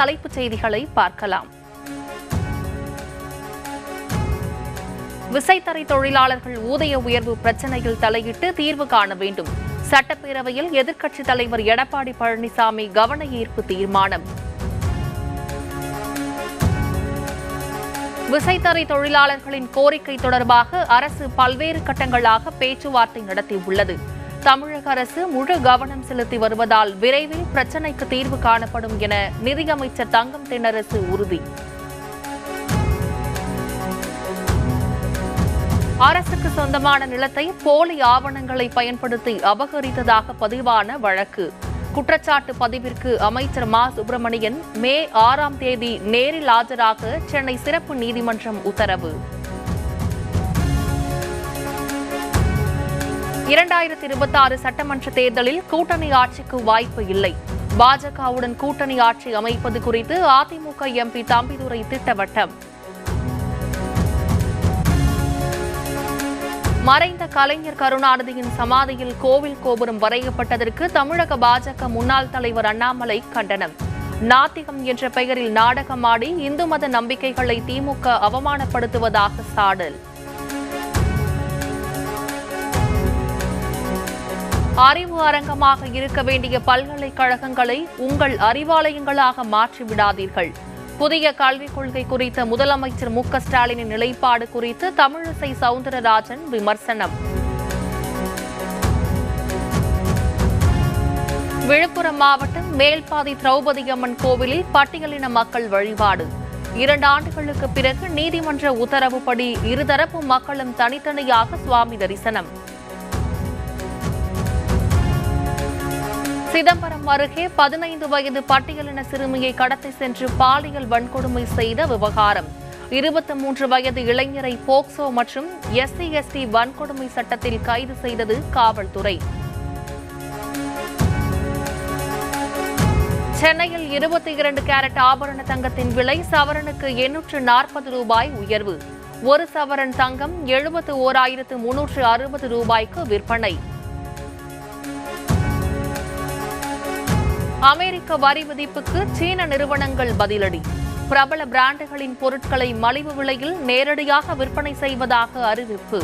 தலைப்புச் செய்திகளை பார்க்கலாம். விசைத்தறி தொழிலாளர்கள் ஊதிய உயர்வு பிரச்சனையில் தலையிட்டு தீர்வு காண வேண்டும். சட்டப்பேரவையில் எதிர்க்கட்சித் தலைவர் எடப்பாடி பழனிசாமி கவன ஈர்ப்பு தீர்மானம். விசைத்தறி தொழிலாளர்களின் கோரிக்கை தொடர்பாக அரசு பல்வேறு கட்டங்களாக பேச்சுவார்த்தை நடத்தியுள்ளது. தமிழக அரசு முழு கவனம் செலுத்தி வருவதால் விரைவில் பிரச்சினைக்கு தீர்வு காணப்படும் என நிதியமைச்சர் தங்கம் தென்னரசு உறுதி. அரசுக்கு சொந்தமான நிலத்தை போலி ஆவணங்களை பயன்படுத்தி அபகரித்ததாக பதிவான வழக்கு. குற்றச்சாட்டு பதிவிற்கு அமைச்சர் மா. சுப்பிரமணியன் மே ஆறாம் தேதி நேரில் ஆஜராக சென்னை சிறப்பு நீதிமன்றம் உத்தரவு. இரண்டாயிரத்தி இருபத்தி ஆறு சட்டமன்ற தேர்தலில் கூட்டணி ஆட்சிக்கு வாய்ப்பு இல்லை. பாஜகவுடன் கூட்டணி ஆட்சி அமைப்பது குறித்து அதிமுக எம்பி தம்பிதுரை திட்டவட்டம். மறைந்த கலைஞர் கருணாநிதியின் சமாதியில் கோவில் கோபுரம் வரையப்பட்டதற்கு தமிழக பாஜக முன்னாள் தலைவர் அண்ணாமலை கண்டனம். நாத்திகம் என்ற பெயரில் நாடகமாடி இந்து மத நம்பிக்கைகளை திமுக அவமானப்படுத்துவதாக சாடல். அறிவு அரங்கமாக இருக்க வேண்டிய பல்கலைக்கழகங்களை உங்கள் அறிவாலயங்களாக மாற்றிவிடாதீர்கள் புதிய கல்விக் கொள்கை குறித்த முதலமைச்சர் மு க ஸ்டாலினின் நிலைப்பாடு குறித்து தமிழிசை சவுந்தரராஜன் விமர்சனம். விழுப்புரம் மாவட்டம் மேல்பாதி திரௌபதி அம்மன் கோவிலில் பட்டியலின மக்கள் வழிபாடு. இரண்டு ஆண்டுகளுக்கு பிறகு நீதிமன்ற உத்தரவுப்படி இருதரப்பு மக்களும் தனித்தனியாக சுவாமி தரிசனம். சிதம்பரம் அருகே பதினைந்து வயது பட்டியலின சிறுமியை கடத்தி சென்று பாலியல் வன்கொடுமை செய்த விவகாரம். இருபத்தி மூன்று வயது இளைஞரை போக்சோ மற்றும் எஸ்சி எஸ்டி வன்கொடுமை சட்டத்தில் கைது செய்தது காவல்துறை. சென்னையில் இருபத்தி இரண்டு கேரட் ஆபரண தங்கத்தின் விலை சவரனுக்கு எண்ணூற்று நாற்பது ரூபாய் உயர்வு. ஒரு சவரன் தங்கம் எழுபத்து ஓராயிரத்து முன்னூற்று அறுபது ரூபாய்க்கு விற்பனை. அமெரிக்க வரி விதிப்புக்கு சீன நிறுவனங்கள் பதிலடி. பிரபல பிராண்டுகளின் பொருட்களை மலிவு விலையில் நேரடியாக விற்பனை செய்வதாக அறிவிப்பு.